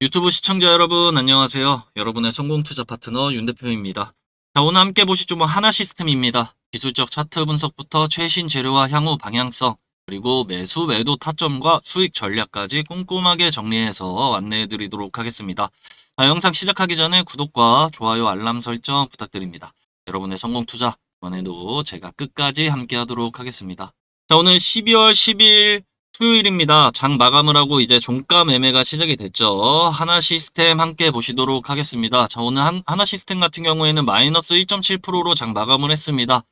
유튜브 시청자 여러분 안녕하세요. 여러분의 성공 투자 파트너 윤 대표입니다. 자, 오늘 함께 보실 종목 하나 시스템입니다. 기술적 차트 분석부터 최신 재료와 향후 방향성 그리고 매수 매도 타점과 수익 전략까지 꼼꼼하게 정리해서 안내해 드리도록 하겠습니다. 자, 영상 시작하기 전에 구독과 좋아요 알람 설정 부탁드립니다. 여러분의 성공 투자 이번에도 제가 끝까지 함께 하도록 하겠습니다. 자, 오늘 12월 10일 수요일입니다. 장 마감을 하고 이제 종가 매매가 시작이 됐죠. 하나 시스템 함께 보시도록 하겠습니다. 자, 오늘 한, 하나 시스템 같은 경우에는 마이너스 1.7%로 장 마감을 했습니다.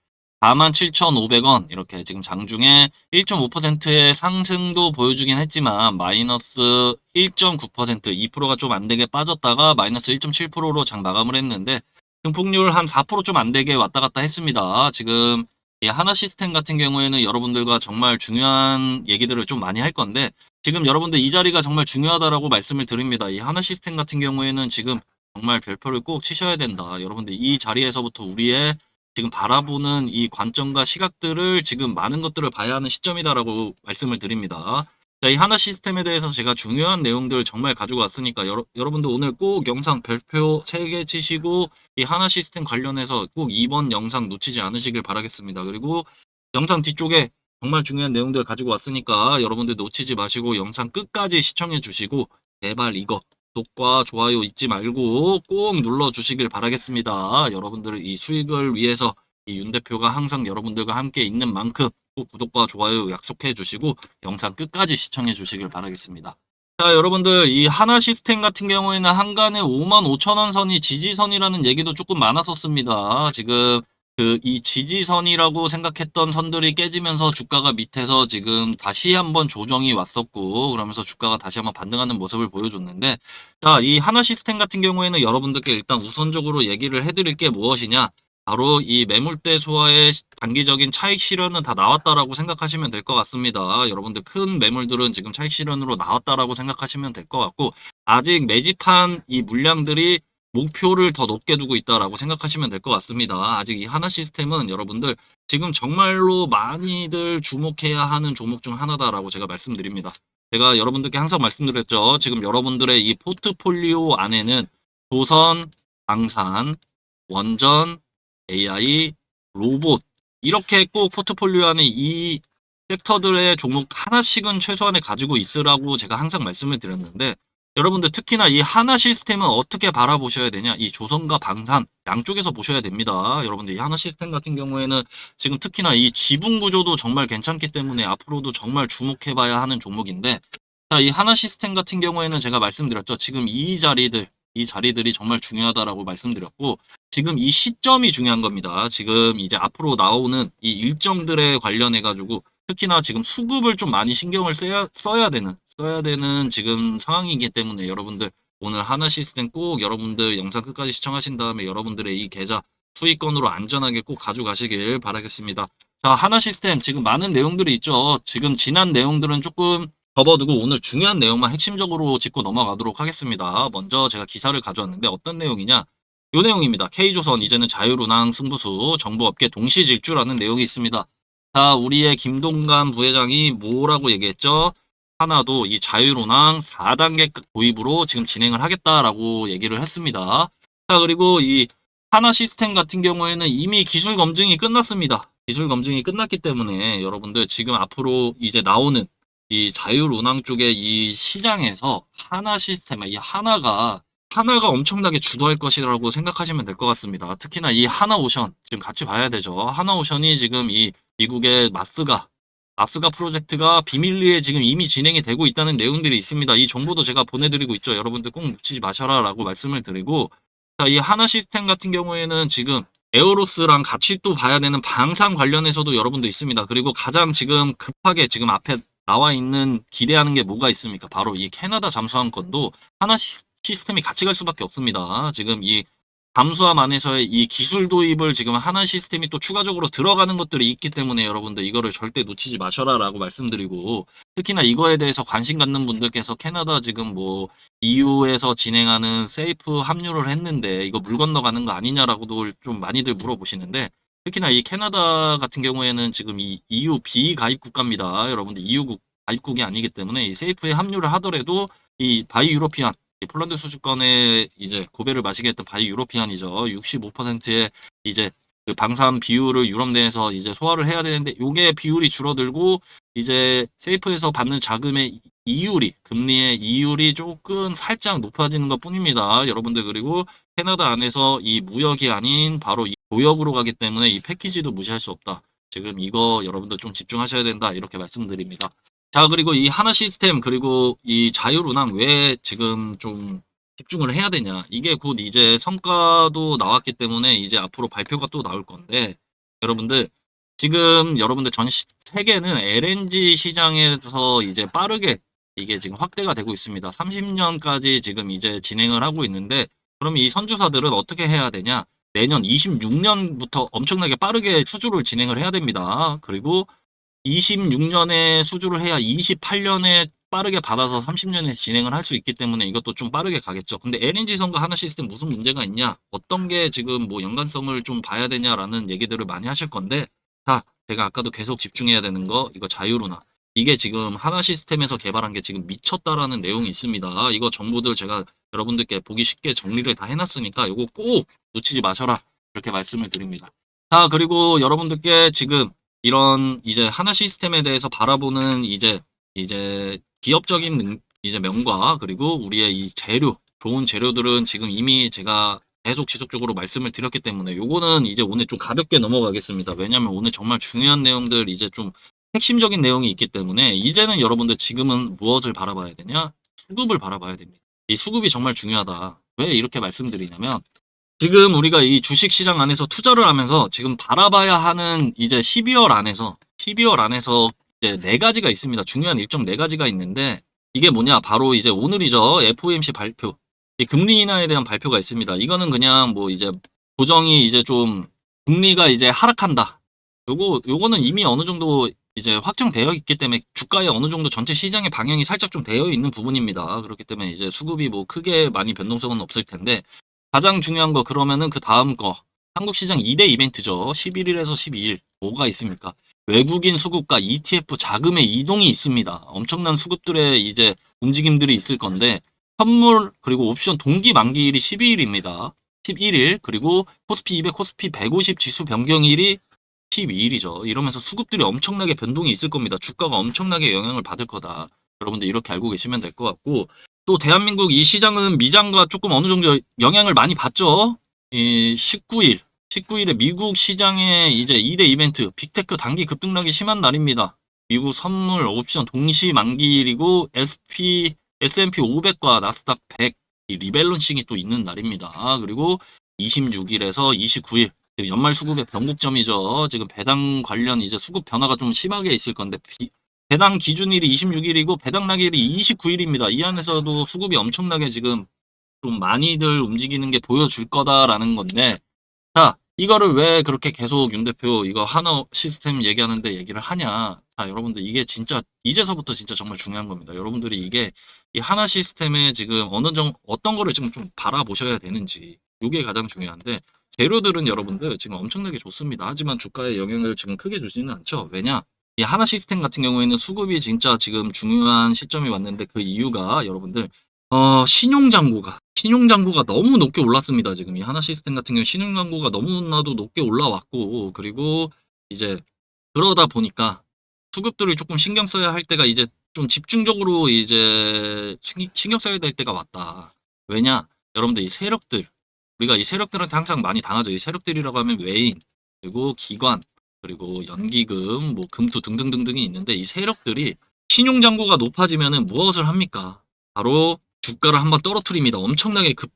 47,500원 이렇게 지금 장중에 1.5%의 상승도 보여주긴 했지만 마이너스 1.9% 2%가 좀 안 되게 빠졌다가 마이너스 1.7%로 장 마감을 했는데 등폭률 한 4%좀 안 되게 왔다 갔다 했습니다. 지금 이 하나 시스템 같은 경우에는 여러분들과 정말 중요한 얘기들을 좀 많이 할 건데 지금 여러분들 이 자리가 정말 중요하다라고 말씀을 드립니다. 이 하나 시스템 같은 경우에는 지금 정말 별표를 꼭 치셔야 된다. 여러분들 이 자리에서부터 우리의 지금 바라보는 이 관점과 시각들을 지금 많은 것들을 봐야 하는 시점이다라고 말씀을 드립니다. 자, 이 하나 시스템에 대해서 제가 중요한 내용들 정말 가지고 왔으니까 여러, 여러분들 오늘 꼭 영상 별표 3개 치시고 이 하나 시스템 관련해서 꼭 이번 영상 놓치지 않으시길 바라겠습니다. 그리고 영상 뒤쪽에 정말 중요한 내용들 가지고 왔으니까 여러분들 놓치지 마시고 영상 끝까지 시청해 주시고 제발 이거 구독과 좋아요 잊지 말고 꼭 눌러 주시길 바라겠습니다. 여러분들 이 수익을 위해서 이 윤 대표가 항상 여러분들과 함께 있는 만큼 꼭 구독과 좋아요 약속해 주시고 영상 끝까지 시청해 주시길 바라겠습니다. 자, 여러분들 이 하나 시스템 같은 경우에는 한간에 5만 5천 원 선이 지지선이라는 얘기도 조금 많았었습니다. 지금 그 이 지지선이라고 생각했던 선들이 깨지면서 주가가 밑에서 지금 다시 한번 조정이 왔었고 그러면서 주가가 다시 한번 반등하는 모습을 보여줬는데 자, 이 하나 시스템 같은 경우에는 여러분들께 일단 우선적으로 얘기를 해드릴 게 무엇이냐 바로 이 매물대 소화의 단기적인 차익 실현은 다 나왔다라고 생각하시면 될 것 같습니다. 여러분들 큰 매물들은 지금 차익 실현으로 나왔다라고 생각하시면 될 것 같고 아직 매집한 이 물량들이 목표를 더 높게 두고 있다라고 생각하시면 될 것 같습니다. 아직 이 하나 시스템은 여러분들 지금 정말로 많이들 주목해야 하는 종목 중 하나다라고 제가 말씀드립니다. 제가 여러분들께 항상 말씀드렸죠. 지금 여러분들의 이 포트폴리오 안에는 조선, 방산, 원전, AI, 로봇 이렇게 꼭 포트폴리오 안에 이 섹터들의 종목 하나씩은 최소한에 가지고 있으라고 제가 항상 말씀을 드렸는데 여러분들 특히나 이 하나 시스템은 어떻게 바라보셔야 되냐? 이 조선과 방산 양쪽에서 보셔야 됩니다. 여러분들 이 하나 시스템 같은 경우에는 지금 특히나 이 지분 구조도 정말 괜찮기 때문에 앞으로도 정말 주목해 봐야 하는 종목인데 자 이 하나 시스템 같은 경우에는 제가 말씀드렸죠. 지금 이 자리들 이 자리들이 정말 중요하다라고 말씀드렸고 지금 이 시점이 중요한 겁니다. 지금 이제 앞으로 나오는 이 일정들에 관련해 가지고 특히나 지금 수급을 좀 많이 신경을 써야, 써야 되는 써야 되는 지금 상황이기 때문에 여러분들 오늘 하나 시스템 꼭 여러분들 영상 끝까지 시청하신 다음에 여러분들의 이 계좌 수익권으로 안전하게 꼭 가져가시길 바라겠습니다. 자 하나 시스템 지금 많은 내용들이 있죠. 지금 지난 내용들은 조금 접어두고 오늘 중요한 내용만 핵심적으로 짚고 넘어가도록 하겠습니다. 먼저 제가 기사를 가져왔는데 어떤 내용이냐? 요 내용입니다. K조선 이제는 자율운항 승부수 정부업계 동시질주라는 내용이 있습니다. 자, 우리의 김동관 부회장이 뭐라고 얘기했죠? 하나도 이 자율운항 4단계 도입으로 지금 진행을 하겠다라고 얘기를 했습니다. 자, 그리고 이 하나 시스템 같은 경우에는 이미 기술 검증이 끝났습니다. 기술 검증이 끝났기 때문에 여러분들 지금 앞으로 이제 나오는 이 자율운항 쪽의 이 시장에서 하나 시스템, 이 하나가 하나가 엄청나게 주도할 것이라고 생각하시면 될 것 같습니다. 특히나 이 하나 오션 지금 같이 봐야 되죠. 하나 오션이 지금 이 미국의 마스가 마스가 프로젝트가 비밀리에 지금 이미 진행이 되고 있다는 내용들이 있습니다. 이 정보도 제가 보내드리고 있죠. 여러분들 꼭 놓치지 마셔라라고 말씀을 드리고 자, 이 하나 시스템 같은 경우에는 지금 에어로스랑 같이 또 봐야 되는 방산 관련해서도 여러분도 있습니다. 그리고 가장 지금 급하게 지금 앞에 나와 있는 기대하는 게 뭐가 있습니까? 바로 이 캐나다 잠수함 건도 하나 시, 시스템이 같이 갈 수밖에 없습니다. 지금 이 잠수함 안에서의 이 기술 도입을 지금 하나 시스템이 또 추가적으로 들어가는 것들이 있기 때문에 여러분들 이거를 절대 놓치지 마셔라 라고 말씀드리고 특히나 이거에 대해서 관심 갖는 분들께서 캐나다 지금 뭐 EU에서 진행하는 세이프 합류를 했는데 이거 물 건너가는 거 아니냐라고도 좀 많이들 물어보시는데 특히나 이 캐나다 같은 경우에는 지금 이 EU 비가입 국가입니다. 여러분들 EU 국 가입국이 아니기 때문에 이 세이프에 합류를 하더라도 이 바이 유로피안 이 폴란드 수주권에 이제 고배를 마시게 했던 바이 유로피안이죠. 65%의 이제 그 방산 비율을 유럽 내에서 이제 소화를 해야 되는데 요게 비율이 줄어들고 이제 세이프에서 받는 자금의 이율이 금리의 이율이 조금 살짝 높아지는 것 뿐입니다. 여러분들 그리고 캐나다 안에서 이 무역이 아닌 바로 이 도역으로 가기 때문에 이 패키지도 무시할 수 없다. 지금 이거 여러분들 좀 집중하셔야 된다. 이렇게 말씀드립니다. 자, 그리고 이 하나 시스템 그리고 이 자율운항 왜 지금 좀 집중을 해야 되냐. 이게 곧 이제 성과도 나왔기 때문에 이제 앞으로 발표가 또 나올 건데 여러분들 지금 여러분들 전 시- 세계는 LNG 시장에서 이제 빠르게 이게 지금 확대가 되고 있습니다. 30년까지 지금 이제 진행을 하고 있는데 그럼 이 선주사들은 어떻게 해야 되냐? 내년 26년부터 엄청나게 빠르게 수주를 진행을 해야 됩니다. 그리고 26년에 수주를 해야 28년에 빠르게 받아서 30년에 진행을 할 수 있기 때문에 이것도 좀 빠르게 가겠죠. 근데 LNG 선거 하나 시스템 무슨 문제가 있냐? 어떤 게 지금 뭐 연관성을 좀 봐야 되냐라는 얘기들을 많이 하실 건데 자, 제가 아까도 계속 집중해야 되는 거 이거 자유로나 이게 지금 하나 시스템에서 개발한 게 지금 미쳤다라는 내용이 있습니다. 이거 정보들 제가 여러분들께 보기 쉽게 정리를 다 해놨으니까 이거 꼭 놓치지 마셔라 이렇게 말씀을 드립니다. 자 그리고 여러분들께 지금 이런 이제 하나 시스템에 대해서 바라보는 이제 이제 기업적인 능- 이제 명과 그리고 우리의 이 재료 좋은 재료들은 지금 이미 제가 계속 지속적으로 말씀을 드렸기 때문에 요거는 이제 오늘 좀 가볍게 넘어가겠습니다. 왜냐면 오늘 정말 중요한 내용들 이제 좀 핵심적인 내용이 있기 때문에 이제는 여러분들 지금은 무엇을 바라봐야 되냐? 수급을 바라봐야 됩니다. 이 수급이 정말 중요하다. 왜 이렇게 말씀드리냐면 지금 우리가 이 주식 시장 안에서 투자를 하면서 지금 바라봐야 하는 이제 12월 안에서 12월 안에서 이제 네 가지가 있습니다. 중요한 일정 네 가지가 있는데 이게 뭐냐? 바로 이제 오늘이죠. FOMC 발표. 이 금리 인하에 대한 발표가 있습니다. 이거는 그냥 뭐 이제 고정이 이제 좀 금리가 이제 하락한다. 요거 요거는 이미 어느 정도 이제 확정되어 있기 때문에 주가에 어느 정도 전체 시장의 방향이 살짝 좀 되어 있는 부분입니다. 그렇기 때문에 이제 수급이 뭐 크게 많이 변동성은 없을 텐데 가장 중요한 거 그러면은 그 다음 거 한국 시장 2대 이벤트죠. 11일에서 12일 뭐가 있습니까? 외국인 수급과 ETF 자금의 이동이 있습니다. 엄청난 수급들의 이제 움직임들이 있을 건데 선물 그리고 옵션 동기 만기일이 12일입니다. 11일 그리고 코스피 200, 코스피 150 지수 변경일이 12일이죠. 이러면서 수급들이 엄청나게 변동이 있을 겁니다. 주가가 엄청나게 영향을 받을 거다. 여러분들 이렇게 알고 계시면 될 것 같고 또 대한민국 이 시장은 미장과 조금 어느 정도 영향을 많이 받죠. 이 19일 19일에 미국 시장의 이제 2대 이벤트 빅테크 단기 급등락이 심한 날입니다. 미국 선물 옵션 동시 만기일이고 SP S&P 500과 나스닥 100이 리밸런싱이 또 있는 날입니다. 그리고 26일에서 29일 연말 수급의 변곡점이죠. 지금 배당 관련 이제 수급 변화가 좀 심하게 있을 건데 비- 배당 기준일이 26일이고 배당 낙일이 29일입니다. 이 안에서도 수급이 엄청나게 지금 좀 많이들 움직이는 게 보여줄 거다라는 건데 자 이거를 왜 그렇게 계속 윤 대표 이거 하나 시스템 얘기하는데 얘기를 하냐 자 여러분들 이게 진짜 이제서부터 진짜 정말 중요한 겁니다 여러분들이 이게 이 하나 시스템에 지금 어느 정도 어떤 거를 지금 좀 바라보셔야 되는지 이게 가장 중요한데 재료들은 여러분들 지금 엄청나게 좋습니다 하지만 주가에 영향을 지금 크게 주지는 않죠 왜냐 이 하나 시스템 같은 경우에는 수급이 진짜 지금 중요한 시점이 왔는데 그 이유가 여러분들 어 신용장고가 신용장고가 너무 높게 올랐습니다. 지금 이 하나 시스템 같은 경우 신용장고가 너무나도 높게 올라왔고 그리고 이제 그러다 보니까 수급들을 조금 신경 써야 할 때가 이제 좀 집중적으로 이제 신- 신경 써야 될 때가 왔다. 왜냐? 여러분들 이 세력들 우리가 이 세력들한테 항상 많이 당하죠. 이 세력들이라고 하면 외인 그리고 기관 그리고 연기금 뭐 금투 등등등등이 있는데 이 세력들이 신용장고가 높아지면은 무엇을 합니까? 바로 주가를 한번 떨어뜨립니다. 엄청나게 급,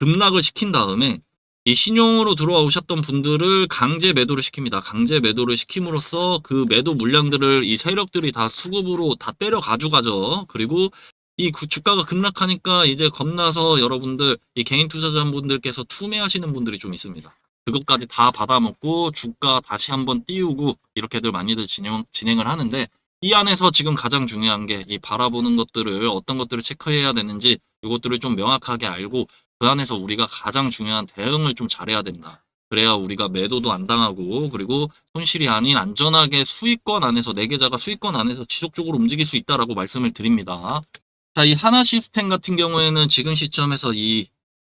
급락을 시킨 다음에 이 신용으로 들어오셨던 분들을 강제 매도를 시킵니다. 강제 매도를 시킴으로써 그 매도 물량들을 이 세력들이 다 수급으로 다 때려 가져가죠. 그리고 이 구- 주가가 급락하니까 이제 겁나서 여러분들 이 개인 투자자분들께서 투매하시는 분들이 좀 있습니다. 그것까지 다 받아먹고 주가 다시 한번 띄우고 이렇게들 많이들 진행, 진행을 하는데 이 안에서 지금 가장 중요한 게 이 바라보는 것들을 어떤 것들을 체크해야 되는지 이것들을 좀 명확하게 알고 그 안에서 우리가 가장 중요한 대응을 좀 잘해야 된다. 그래야 우리가 매도도 안 당하고 그리고 손실이 아닌 안전하게 수익권 안에서 내 계좌가 수익권 안에서 지속적으로 움직일 수 있다라고 말씀을 드립니다. 자, 이 하나 시스템 같은 경우에는 지금 시점에서 이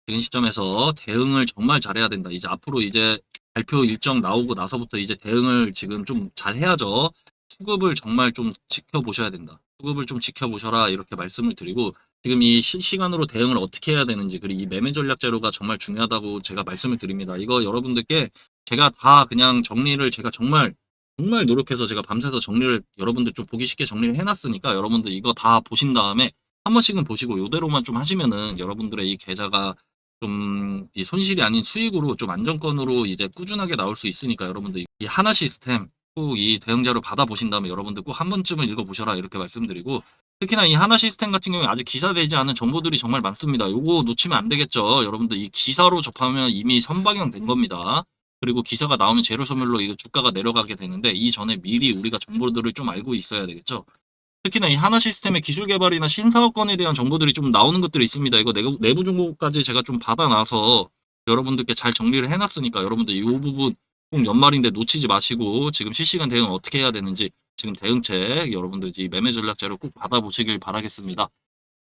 지금 시점에서 대응을 정말 잘해야 된다. 이제 앞으로 이제 발표 일정 나오고 나서부터 이제 대응을 지금 좀 잘 해야죠. 수급을 정말 좀 지켜보셔야 된다. 수급을 좀 지켜보셔라 이렇게 말씀을 드리고 지금 이 실시간으로 대응을 어떻게 해야 되는지 그리고 이 매매 전략 자료가 정말 중요하다고 제가 말씀을 드립니다. 이거 여러분들께 제가 다 그냥 정리를 제가 정말 정말 노력해서 제가 밤새서 정리를 여러분들 좀 보기 쉽게 정리를 해놨으니까 여러분들 이거 다 보신 다음에 한 번씩은 보시고 요대로만 좀 하시면은 여러분들의 이 계좌가 좀 이 손실이 아닌 수익으로 좀 안정권으로 이제 꾸준하게 나올 수 있으니까 여러분들 이 하나 시스템 꼭 이 대응 자료 받아보신 다음에 여러분들 꼭 한 번쯤은 읽어보셔라 이렇게 말씀드리고 특히나 이 하나 시스템 같은 경우에 아직 기사되지 않은 정보들이 정말 많습니다. 요거 놓치면 안 되겠죠. 여러분들 이 기사로 접하면 이미 선방향된 겁니다. 그리고 기사가 나오면 재료 소멸로 이거 주가가 내려가게 되는데 이 전에 미리 우리가 정보들을 좀 알고 있어야 되겠죠. 특히나 이 하나 시스템의 기술 개발이나 신사업권에 대한 정보들이 좀 나오는 것들이 있습니다. 이거 내부, 내부 정보까지 제가 좀 받아놔서 여러분들께 잘 정리를 해놨으니까 여러분들 이 부분 꼭 연말인데 놓치지 마시고 지금 실시간 대응 어떻게 해야 되는지 지금 대응책 여러분들 이 매매 전략 자료 꼭 받아보시길 바라겠습니다.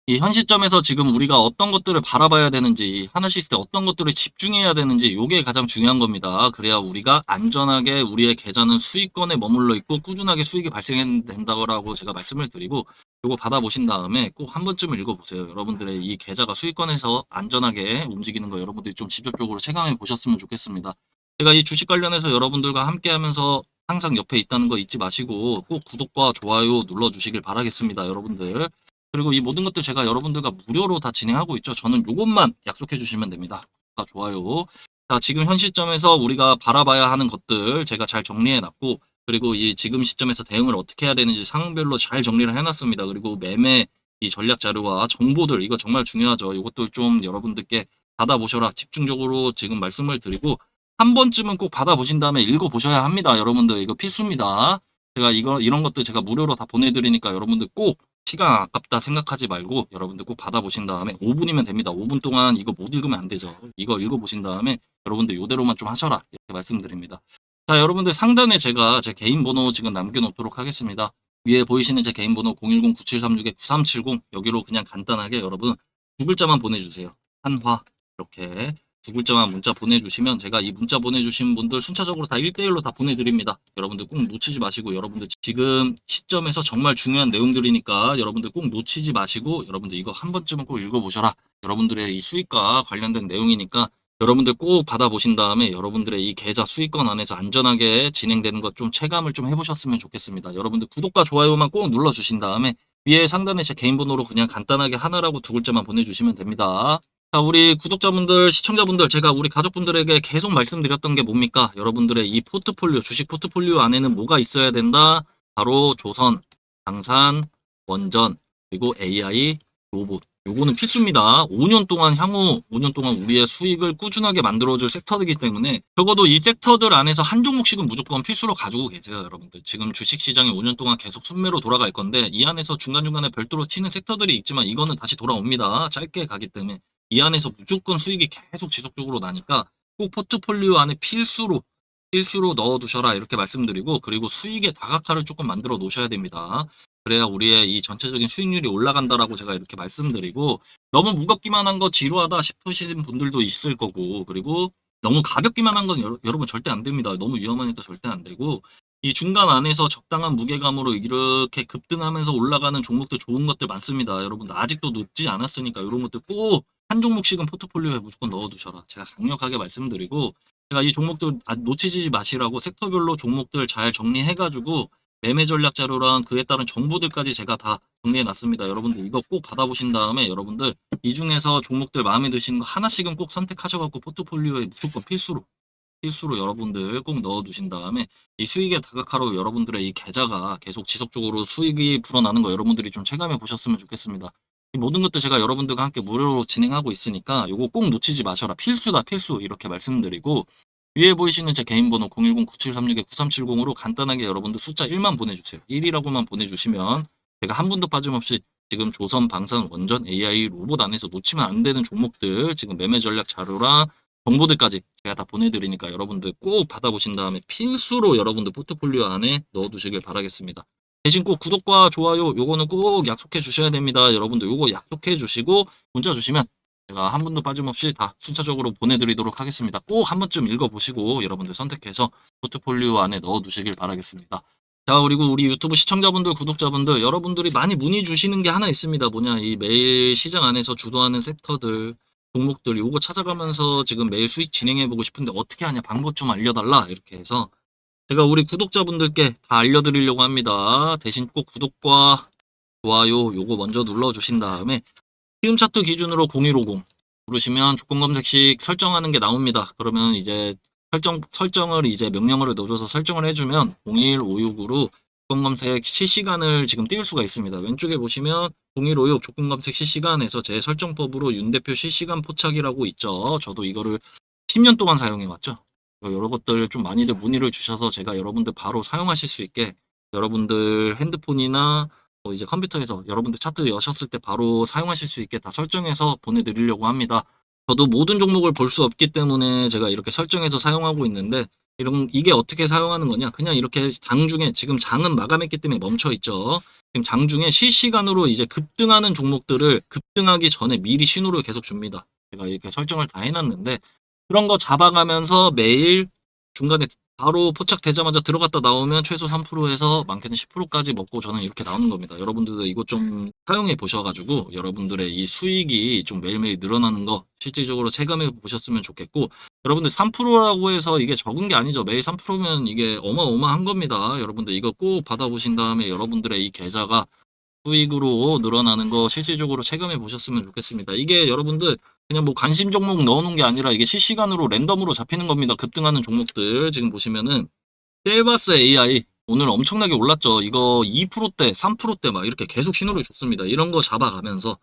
이 현 시점에서 지금 우리가 어떤 것들을 바라봐야 되는지 하나 시스템 어떤 것들을 집중해야 되는지 요게 가장 중요한 겁니다. 그래야 우리가 안전하게 우리의 계좌는 수익권에 머물러 있고 꾸준하게 수익이 발생된다고 제가 말씀을 드리고 요거 받아보신 다음에 꼭 한 번쯤은 읽어보세요. 여러분들의 이 계좌가 수익권에서 안전하게 움직이는 거 여러분들이 좀 직접적으로 체감해 보셨으면 좋겠습니다. 제가 이 주식 관련해서 여러분들과 함께 하면서 항상 옆에 있다는 거 잊지 마시고 꼭 구독과 좋아요 눌러주시길 바라겠습니다. 여러분들. 그리고 이 모든 것들 제가 여러분들과 무료로 다 진행하고 있죠. 저는 요것만 약속해 주시면 됩니다. 구독과 좋아요. 자, 지금 현 시점에서 우리가 바라봐야 하는 것들 제가 잘 정리해 놨고 그리고 이 지금 시점에서 대응을 어떻게 해야 되는지 상황별로 잘 정리를 해 놨습니다. 그리고 매매 이 전략 자료와 정보들 이거 정말 중요하죠. 이것도 좀 여러분들께 받아보셔라. 집중적으로 지금 말씀을 드리고 한 번쯤은 꼭 받아보신 다음에 읽어보셔야 합니다. 여러분들 이거 필수입니다. 제가 이거 이런 것들 제가 무료로 다 보내드리니까 여러분들 꼭 시간 아깝다 생각하지 말고 여러분들 꼭 받아보신 다음에 5분이면 됩니다. 5분 동안 이거 못 읽으면 안 되죠. 이거 읽어보신 다음에 여러분들 요대로만 좀 하셔라 이렇게 말씀드립니다. 자 여러분들 상단에 제가 제 개인 번호 지금 남겨놓도록 하겠습니다. 위에 보이시는 제 개인 번호 010-9736-9370 여기로 그냥 간단하게 여러분 두 글자만 보내주세요. 한화 이렇게 두 글자만 문자 보내주시면 제가 이 문자 보내주신 분들 순차적으로 다 1대1로 다 보내드립니다. 여러분들 꼭 놓치지 마시고 여러분들 지금 시점에서 정말 중요한 내용들이니까 여러분들 꼭 놓치지 마시고 여러분들 이거 한 번쯤은 꼭 읽어보셔라. 여러분들의 이 수익과 관련된 내용이니까 여러분들 꼭 받아보신 다음에 여러분들의 이 계좌 수익권 안에서 안전하게 진행되는 것 좀 체감을 좀 해보셨으면 좋겠습니다. 여러분들 구독과 좋아요만 꼭 눌러주신 다음에 위에 상단에 제 개인 번호로 그냥 간단하게 하나라고 두 글자만 보내주시면 됩니다. 자, 우리 구독자분들, 시청자분들, 제가 우리 가족분들에게 계속 말씀드렸던 게 뭡니까? 여러분들의 이 포트폴리오, 주식 포트폴리오 안에는 뭐가 있어야 된다? 바로 조선, 방산, 원전, 그리고 AI, 로봇. 요거는 필수입니다. 5년 동안 향후 5년 동안 우리의 수익을 꾸준하게 만들어줄 섹터이기 때문에 적어도 이 섹터들 안에서 한 종목씩은 무조건 필수로 가지고 계세요, 여러분들. 지금 주식 시장이 5년 동안 계속 순매로 돌아갈 건데 이 안에서 중간중간에 별도로 튀는 섹터들이 있지만 이거는 다시 돌아옵니다. 짧게 가기 때문에 이 안에서 무조건 수익이 계속 지속적으로 나니까 꼭 포트폴리오 안에 필수로 필수로 넣어두셔라 이렇게 말씀드리고 그리고 수익의 다각화를 조금 만들어 놓으셔야 됩니다. 그래야 우리의 이 전체적인 수익률이 올라간다라고 제가 이렇게 말씀드리고 너무 무겁기만 한 거 지루하다 싶으시는 분들도 있을 거고 그리고 너무 가볍기만 한 건 여러분 절대 안 됩니다. 너무 위험하니까 절대 안 되고 이 중간 안에서 적당한 무게감으로 이렇게 급등하면서 올라가는 종목들 좋은 것들 많습니다. 여러분들 아직도 늦지 않았으니까 이런 것들 꼭 한 종목씩은 포트폴리오에 무조건 넣어두셔라. 제가 강력하게 말씀드리고 제가 이 종목들 아, 놓치지 마시라고 섹터별로 종목들 잘 정리해가지고 매매 전략 자료랑 그에 따른 정보들까지 제가 다 정리해 놨습니다. 여러분들 이거 꼭 받아보신 다음에 여러분들 이 중에서 종목들 마음에 드시는 거 하나씩은 꼭 선택하셔갖고 포트폴리오에 무조건 필수로 필수로 여러분들 꼭 넣어두신 다음에 이 수익의 다각화로 여러분들의 이 계좌가 계속 지속적으로 수익이 불어나는 거 여러분들이 좀 체감해 보셨으면 좋겠습니다. 이 모든 것들 제가 여러분들과 함께 무료로 진행하고 있으니까 이거 꼭 놓치지 마셔라. 필수다 필수 이렇게 말씀드리고 위에 보이시는 제 개인 번호 010-9736-9370으로 간단하게 여러분들 숫자 1만 보내주세요. 1이라고만 보내주시면 제가 한 분도 빠짐없이 지금 조선, 방산, 원전, AI, 로봇 안에서 놓치면 안 되는 종목들 지금 매매 전략 자료랑 정보들까지 제가 다 보내드리니까 여러분들 꼭 받아보신 다음에 필수로 여러분들 포트폴리오 안에 넣어두시길 바라겠습니다. 대신 꼭 구독과 좋아요 요거는 꼭 약속해 주셔야 됩니다. 여러분들 요거 약속해 주시고 문자 주시면 제가 한 분도 빠짐없이 다 순차적으로 보내드리도록 하겠습니다. 꼭 한 번쯤 읽어보시고 여러분들 선택해서 포트폴리오 안에 넣어 두시길 바라겠습니다. 자, 그리고 우리 유튜브 시청자분들, 구독자분들, 여러분들이 많이 문의 주시는 게 하나 있습니다. 뭐냐, 이 매일 시장 안에서 주도하는 섹터들, 종목들, 요거 찾아가면서 지금 매일 수익 진행해보고 싶은데 어떻게 하냐, 방법 좀 알려달라. 이렇게 해서 제가 우리 구독자분들께 다 알려드리려고 합니다. 대신 꼭 구독과 좋아요 요거 먼저 눌러주신 다음에 시음 차트 기준으로 0150 누르시면 조건 검색식 설정하는 게 나옵니다. 그러면 이제 설정, 설정을 이제 명령어를 넣어줘서 설정을 해주면 01569로 조건 검색 실시간을 지금 띄울 수가 있습니다. 왼쪽에 보시면 0156 조건 검색 실시간에서 제 설정법으로 윤 대표 실시간 포착이라고 있죠. 저도 이거를 10년 동안 사용해 왔죠. 여러 것들 좀 많이들 문의를 주셔서 제가 여러분들 바로 사용하실 수 있게 여러분들 핸드폰이나 뭐 이제 컴퓨터에서 여러분들 차트 여셨을 때 바로 사용하실 수 있게 다 설정해서 보내드리려고 합니다. 저도 모든 종목을 볼 수 없기 때문에 제가 이렇게 설정해서 사용하고 있는데 이런 이게 어떻게 사용하는 거냐? 그냥 이렇게 장 중에 지금 장은 마감했기 때문에 멈춰 있죠. 지금 장 중에 실시간으로 이제 급등하는 종목들을 급등하기 전에 미리 신호를 계속 줍니다. 제가 이렇게 설정을 다 해놨는데 그런 거 잡아가면서 매일 중간에 바로 포착되자마자 들어갔다 나오면 최소 3%에서 많게는 10%까지 먹고 저는 이렇게 나오는 겁니다. 여러분들도 이거 좀 사용해 보셔가지고 여러분들의 이 수익이 좀 매일매일 늘어나는 거 실질적으로 체감해 보셨으면 좋겠고 여러분들 3%라고 해서 이게 적은 게 아니죠. 매일 3%면 이게 어마어마한 겁니다. 여러분들 이거 꼭 받아보신 다음에 여러분들의 이 계좌가 수익으로 늘어나는 거 실질적으로 체감해 보셨으면 좋겠습니다. 이게 여러분들 그냥 뭐 관심 종목 넣어놓은 게 아니라 이게 실시간으로 랜덤으로 잡히는 겁니다. 급등하는 종목들 지금 보시면은 셀바스 AI 오늘 엄청나게 올랐죠. 이거 2%대, 3%대 막 이렇게 계속 신호를 줬습니다. 이런 거 잡아가면서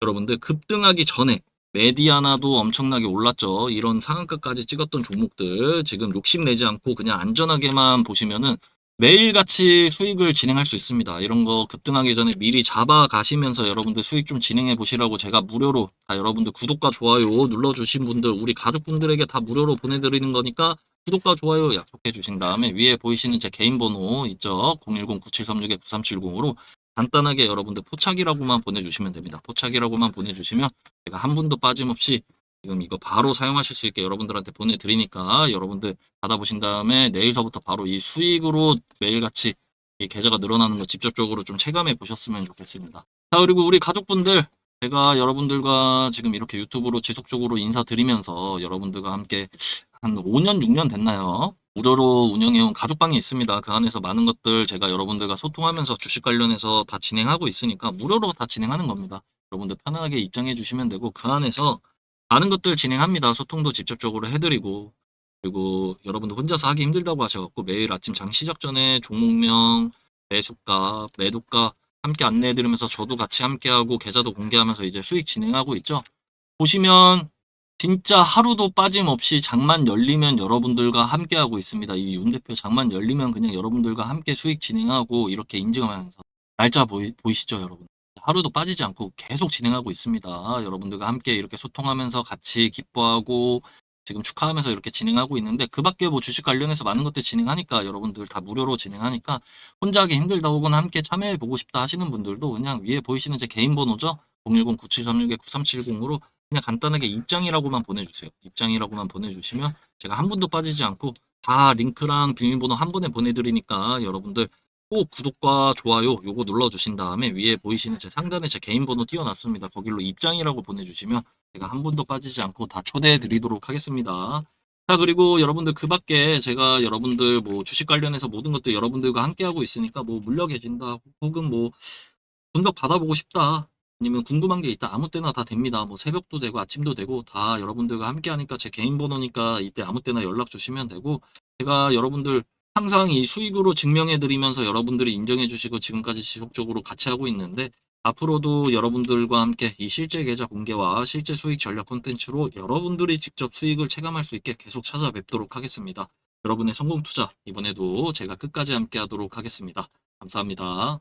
여러분들 급등하기 전에 메디아나도 엄청나게 올랐죠. 이런 상한가까지 찍었던 종목들 지금 욕심내지 않고 그냥 안전하게만 보시면은 매일같이 수익을 진행할 수 있습니다. 이런 거 급등하기 전에 미리 잡아 가시면서 여러분들 수익 좀 진행해 보시라고 제가 무료로 다 여러분들 구독과 좋아요 눌러주신 분들 우리 가족분들에게 다 무료로 보내드리는 거니까 구독과 좋아요 약속해 주신 다음에 위에 보이시는 제 개인 번호 있죠. 010-9736-9370으로 간단하게 여러분들 포착이라고만 보내주시면 됩니다. 포착이라고만 보내주시면 제가 한 분도 빠짐없이 지금 이거 바로 사용하실 수 있게 여러분들한테 보내드리니까 여러분들 받아보신 다음에 내일서부터 바로 이 수익으로 매일같이 이 계좌가 늘어나는 거 직접적으로 좀 체감해 보셨으면 좋겠습니다. 자 그리고 우리 가족분들 제가 여러분들과 지금 이렇게 유튜브로 지속적으로 인사드리면서 여러분들과 함께 한 5년 6년 됐나요? 무료로 운영해온 가족방이 있습니다. 그 안에서 많은 것들 제가 여러분들과 소통하면서 주식 관련해서 다 진행하고 있으니까 무료로 다 진행하는 겁니다. 여러분들 편하게 입장해 주시면 되고 그 안에서 많은 것들 진행합니다. 소통도 직접적으로 해드리고 그리고 여러분들 혼자서 하기 힘들다고 하셔갖고 매일 아침 장 시작 전에 종목명, 매수가, 매도가 함께 안내해드리면서 저도 같이 함께하고 계좌도 공개하면서 이제 수익 진행하고 있죠. 보시면 진짜 하루도 빠짐없이 장만 열리면 여러분들과 함께하고 있습니다. 이 윤 대표 장만 열리면 그냥 여러분들과 함께 수익 진행하고 이렇게 인증하면서 날짜 보이, 보이시죠 여러분? 하루도 빠지지 않고 계속 진행하고 있습니다. 여러분들과 함께 이렇게 소통하면서 같이 기뻐하고 지금 축하하면서 이렇게 진행하고 있는데 그 밖에 뭐 주식 관련해서 많은 것들 진행하니까 여러분들 다 무료로 진행하니까 혼자 하기 힘들다 혹은 함께 참여해 보고 싶다 하시는 분들도 그냥 위에 보이시는 제 개인 번호죠. 010-9736-9370으로 그냥 간단하게 입장이라고만 보내주세요. 입장이라고만 보내주시면 제가 한 분도 빠지지 않고 다 링크랑 비밀번호 한 번에 보내드리니까 여러분들 꼭 구독과 좋아요 요거 눌러주신 다음에 위에 보이시는 제 상단에 제 개인 번호 띄워놨습니다. 거길로 입장이라고 보내주시면 제가 한 분도 빠지지 않고 다 초대해 드리도록 하겠습니다. 자 그리고 여러분들 그 밖에 제가 여러분들 뭐 주식 관련해서 모든 것들 여러분들과 함께 하고 있으니까 뭐 물려 계신다 혹은 뭐 분석 받아보고 싶다 아니면 궁금한 게 있다 아무 때나 다 됩니다. 뭐 새벽도 되고 아침도 되고 다 여러분들과 함께 하니까 제 개인 번호니까 이때 아무 때나 연락 주시면 되고 제가 여러분들 항상 이 수익으로 증명해 드리면서 여러분들이 인정해 주시고 지금까지 지속적으로 같이 하고 있는데 앞으로도 여러분들과 함께 이 실제 계좌 공개와 실제 수익 전략 콘텐츠로 여러분들이 직접 수익을 체감할 수 있게 계속 찾아뵙도록 하겠습니다. 여러분의 성공 투자 이번에도 제가 끝까지 함께 하도록 하겠습니다. 감사합니다.